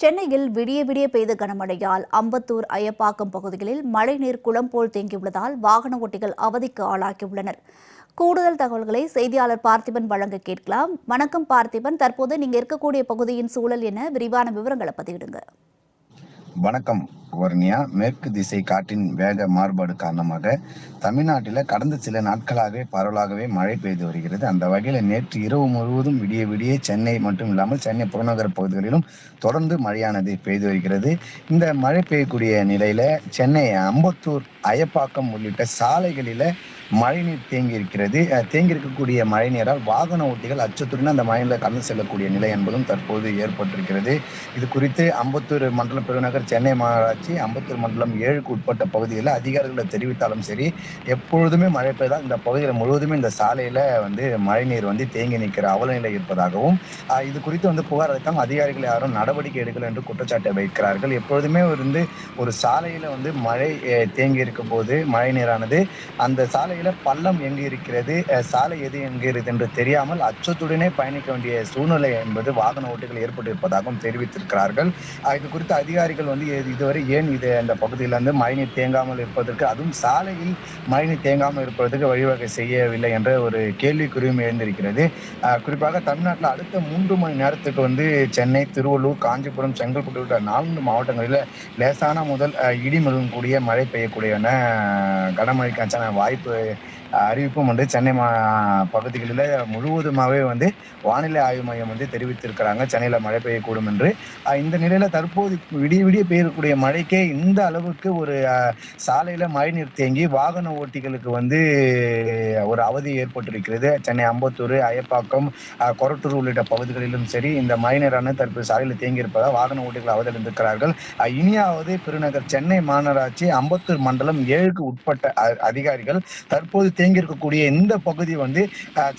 சென்னையில் விடிய விடிய பெய்த கனமழையால் அம்பத்தூர் அயப்பாக்கம் பகுதிகளில் மழைநீர் குளம் போல் தேங்கியுள்ளதால் வாகன ஓட்டிகள் அவதிக்கு ஆளாகியுள்ளனர். கூடுதல் தகவல்களை செய்தியாளர் பார்த்திபன் வழங்க கேட்கலாம். வணக்கம் பார்த்திபன். தற்போது நீங்க இருக்கக்கூடிய பகுதியின் சூழல் என விரிவான விவரங்களை பதிவிடுங்க. வணக்கம். வர்ணியா மேற்கு திசை காற்றின் வேக மாறுபாடு காரணமாக தமிழ்நாட்டில் கடந்த சில நாட்களாகவே பரவலாகவே மழை பெய்து வருகிறது. அந்த வகையில் நேற்று இரவு முழுவதும் விடிய விடிய சென்னை மட்டும் இல்லாமல் சென்னை புறநகர பகுதிகளிலும் தொடர்ந்து மழையானது பெய்து வருகிறது. இந்த மழை பெய்யக்கூடிய நிலையில சென்னை அம்பத்தூர் அயப்பாக்கம் உள்ளிட்ட சாலைகளில மழைநீர் தேங்கி இருக்கிறது அஹ் தேங்கி இருக்கக்கூடிய மழை நீரால் வாகன ஓட்டிகள் அச்சத்துடன் அந்த மழையில கடந்து செல்லக்கூடிய நிலை என்பதும் தற்போது ஏற்பட்டிருக்கிறது. இது குறித்து அம்பத்தூர் மண்டல பெருநகர் சென்னை மாநகராட்சி அம்பத்தூர் மண்டலம் ஏழுக்கு உட்பட்ட பகுதிகளில் அதிகாரிகளை தெரிவித்தாலும் சரி எப்பொழுதுமே மழை பெய்தால் இந்த பகுதியில் முழுவதுமே இந்த சாலையில வந்து மழைநீர் வந்து தேங்கி நிற்கிற அவலநிலை இருப்பதாகவும் இது குறித்து வந்து புகார் அளித்தால் அதிகாரிகள் யாரும் நடவடிக்கை எடுக்கல என்று குற்றச்சாட்டை வைக்கிறார்கள். எப்பொழுதுமே வந்து ஒரு சாலையில வந்து மழை தேங்கி இருக்கும் போது மழை நீரானது அந்த சாலையில பள்ளம் எங்கு இருக்கிறது சாலை எது என்கிறது என்று தெரியாமல் அச்சத்துடனே பயணிக்க வேண்டிய சூழ்நிலை என்பது வாகன ஓட்டிகள் ஏற்பட்டிருப்பதாகவும் தெரிவித்திருக்கிறார்கள். இது குறித்து அதிகாரிகள் வந்து இதுவரை ஏன் இது அந்த பகுதியிலிருந்து மழைநீர் தேங்காமல் இருப்பதற்கு அதுவும் சாலையில் மழைநீர் தேங்காமல் இருப்பதற்கு வழிவகை செய்யவில்லை என்ற ஒரு கேள்விக்குறியும் எழுந்திருக்கிறது. குறிப்பாக தமிழ்நாட்டில் அடுத்த மூன்று மணி நேரத்துக்கு வந்து சென்னை திருவள்ளூர் காஞ்சிபுரம் செங்கல்பட்டு உள்ளிட்ட நான்கு மாவட்டங்களில் லேசான முதல் ஆஹ் இடி கூடிய மழை பெய்யக்கூடியன கனமழைக்கான வாய்ப்பு அறிவிப்பும் வந்து சென்னை மா பகுதிகளில் முழுவதுமாகவே வந்து வானிலை ஆய்வு மையம் வந்து தெரிவித்திருக்கிறாங்க. சென்னையில் மழை பெய்யக்கூடும் என்று. இந்த நிலையில் தற்போது விடிய விடிய பெய்யக்கூடிய மழைக்கே இந்த அளவுக்கு ஒரு சாலையில் மழைநீர் தேங்கி வாகன ஓட்டிகளுக்கு வந்து ஒரு அவதி ஏற்பட்டிருக்கிறது. சென்னை அம்பத்தூர் அயப்பாக்கம் கொரட்டூர் உள்ளிட்ட பகுதிகளிலும் சரி இந்த மழைநீரானது தற்போது சாலையில் தேங்கி இருப்பதால் வாகன ஓட்டிகள் அவதறிந்திருக்கிறார்கள் இனியாவது பெருநகர் சென்னை மாநகராட்சி அம்பத்தூர் மண்டலம் ஏழுக்கு உட்பட்ட அ- அதிகாரிகள் தற்போது தேங்கி இருக்கக்கூடிய இந்த பகுதி வந்து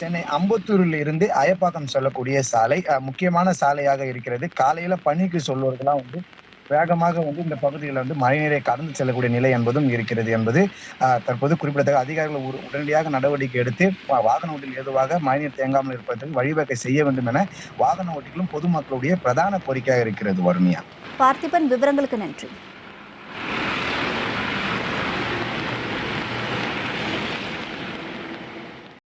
சென்னை அம்பத்தூரில் இருந்து அயப்பாக்கம் செல்லக்கூடிய சாலை முக்கியமான சாலையாக இருக்கிறது. காலையில பணிக்கு சொல்வதெல்லாம் வந்து வேகமாக வந்து இந்த பகுதியில் வந்து மழைநீரை கடந்து செல்லக்கூடிய நிலை என்பதும் இருக்கிறது என்பது தற்போது குறிப்பிடத்தக்க அதிகாரிகள் உட- உடனடியாக நடவடிக்கை எடுத்து வாகன ஓட்டிகள் ஏதுவாக மழைநீர் தேங்காமல் இருப்பதற்கு வழிவகை செய்ய வேண்டும் என வாகன ஓட்டிகளும் பொதுமக்களுடைய பிரதான கோரிக்கையாக இருக்கிறது வறுமையா. பார்த்திபன் விவரங்களுக்கு நன்றி.